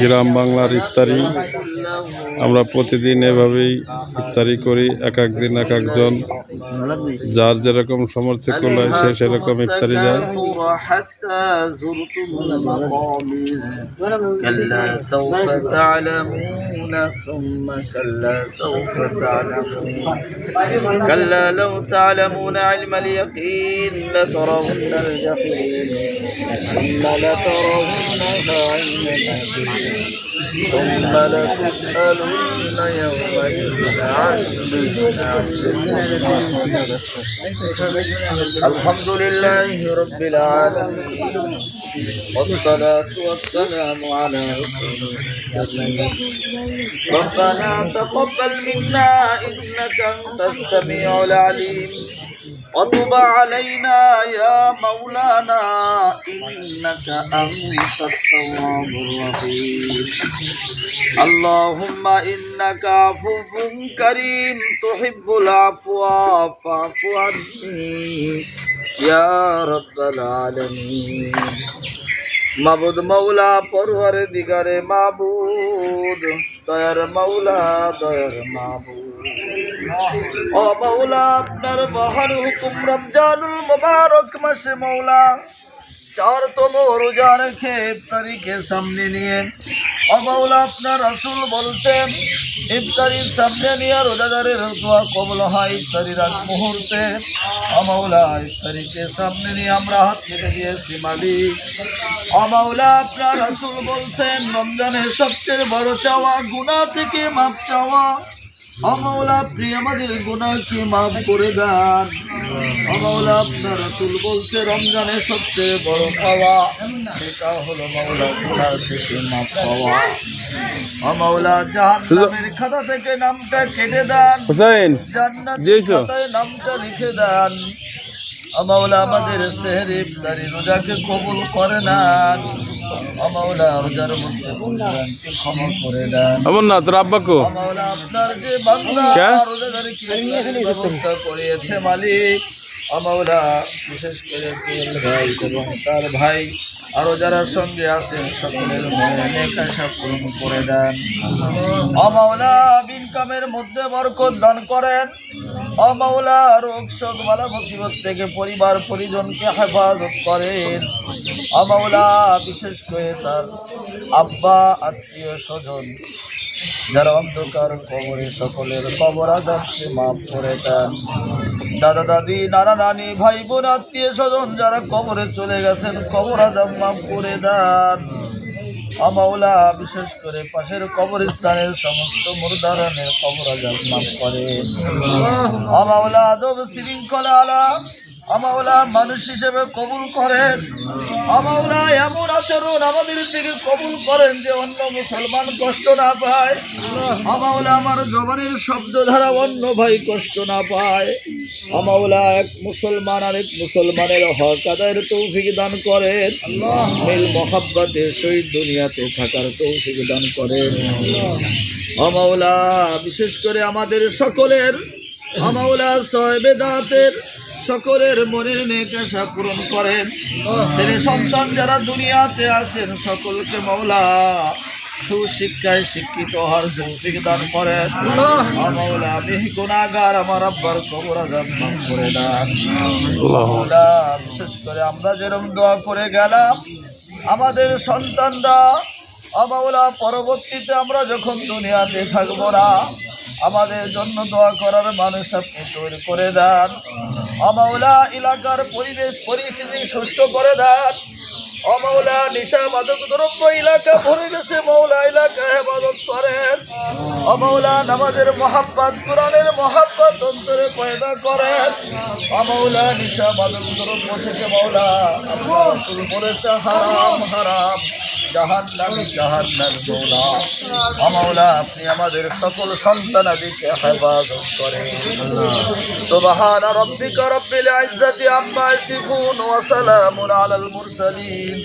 গ্রাম বাংলার ইফতারি আমরা প্রতিদিন এভাবেই ইফতারি করি এক এক দিন এক একজন যার যেরকম সমর্থ করলে সে সেরকম ইফতারি দেয় التكاثر حتى زرتم المقابر كلا سوف تعلمون ثم كلا سوف تعلمون كلا لو تعلمون علم اليقين لترون الجحيم ثم لترونها عين ثم لتسألن يومئذ. عن الحمد لله رب العالمين. والصلاة والسلام على رسول الله. ربنا تقبل منا إنك أنت السميع العليم. وتب علينا يا مولانا إنك أنت التواب الرحيم اللهم إنك عفو كريم تحب العفو فاعف عني يا رب العالمين মাবুদ মৌলা পড়ুয়ার দিগারে মাবুদ, দয়ার মৌলা দয়ার মাবুদ। ও মৌলা আপনার মহান হুকুম রমজানুল মুবারক মাসে মৌলা চারতম রোজা রেখে ইফতারিকে সামনে নিয়ে। ও মৌলা আপনার রাসূল বলছেন ইফতারির সামনে নিয়ে রোজাদারের দোয়া কবল হয় ইফতারির আগ মুহূর্তে। ও মৌলা ইফতারিকে সামনে নিয়ে আমরা হাত পেতে দিয়েছি মালিক। ও মৌলা আপনার রাসূল বলছেন, রমজানের সবচেয়ে বড় চাওয়া গুনাহ থেকে মাপ চাওয়া। অমৌলা প্রিয় আমাদের গুনাহকে মাফ করে দেন। অমৌলা আপনার রসুল বলছে রমজানের সবচেয়ে বড় পাওয়া সেটা হলো গুনাহ থেকে মাফ পাওয়া। জাহান্নামের খাতা থেকে নামটা কেটে দেন। হুসাইন। খাতায় নামটা লিখে দেন। আমাদের সেহরি ইফতারি রোজাকে কবুল করে না আব্বাকো মাওলা আপনার যে বান্দা ব্যবস্থা করিয়েছে মালিক। আমাওলা বিশেষ করে ভাই এবং তার ভাই আরও যারা সঙ্গে আছেন সকলের মনে পূরণ করে দেন। ইনকামের মধ্যে বরকত দান করেন। অমাওলা রোগ শোক বালা মুসিবত থেকে পরিবার পরিজনকে হেফাজত করেন। অমাওলা বিশেষ করে তার আব্বা, আত্মীয় স্বজন, যারা অন্ধকার কবরে সকলের কবর আজাবকে মাফ করে দেন। দাদা, দাদি, নানা, নানি, ভাই, বোন, আত্মীয় স্বজন যারা কবরে চলে গেছেন, কবর আজাব মাফ করে দেন। আমাওলা বিশেষ করে পাশের কবরস্থানের সমস্ত মুরদারানের কবর আজাব মাফ করে। আমাওলা আদব শৃঙ্খলা আলা আমাওলা মানুষ হিসেবে কবুল করেন। আমাওলা এমন আচরণ আমাদের থেকে কবুল করেন যে অন্য মুসলমান কষ্ট না পায়। আমাওলা আমার জবানের শব্দ ধারা অন্য ভাই কষ্ট না পায়। আমাওলা এক মুসলমান আরেক মুসলমানের হক আদায়ের তৌফিক দান করেন। মিল মহাব্বাতের সহিত দুনিয়াতে থাকার তৌফিক দান করেন। আমাওলা বিশেষ করে আমাদের সকলের আমাওলা সহেবে দাঁতের সকলের মনের নেক আশা পূরণ করেন। ছেলে সন্তান যারা দুনিয়াতে আছেন সকলকে মাওলা সুশিক্ষায় শিক্ষিত হওয়ার তৌফিক দান করেন। মাওলা আমি গুনাহগার আমার আব্বার কবর আজাব মাফ করে দেন। বিশেষ করে আমরা যেরকম দোয়া করে গেলাম আমাদের সন্তানরা আমাওলা পরবর্তীতে আমরা যখন দুনিয়াতে থাকব না আমাদের জন্য দোয়া করার মানুষ আপনি তৈরি করে দেন। আমাওলা এলাকার পরিবেশ পরিস্থিতি সুষ্ঠু করে দেন। অমৌলা নিশা মাদক দ্রব্য এলাকা গেছে মৌলা এলাকা হেফাজত করেন। অমৌলা নামাজের মহাব্বাত, কোরআনের মহাব্বাত অন্তরে পয়দা করেন। অমৌলা নিশা মাদক দ্রব্য থেকে মৌলা বলেছে, হারাম হারাম। জাহান্নাম আমাদের সকল সন্তানাদিকে হেফাজত করেন। সুবহান রাব্বিকা রাব্বিল ইজ্জাতি আম্মা ইয়াসিফুন ওয়া সালামুন আলাল মুরসালিন।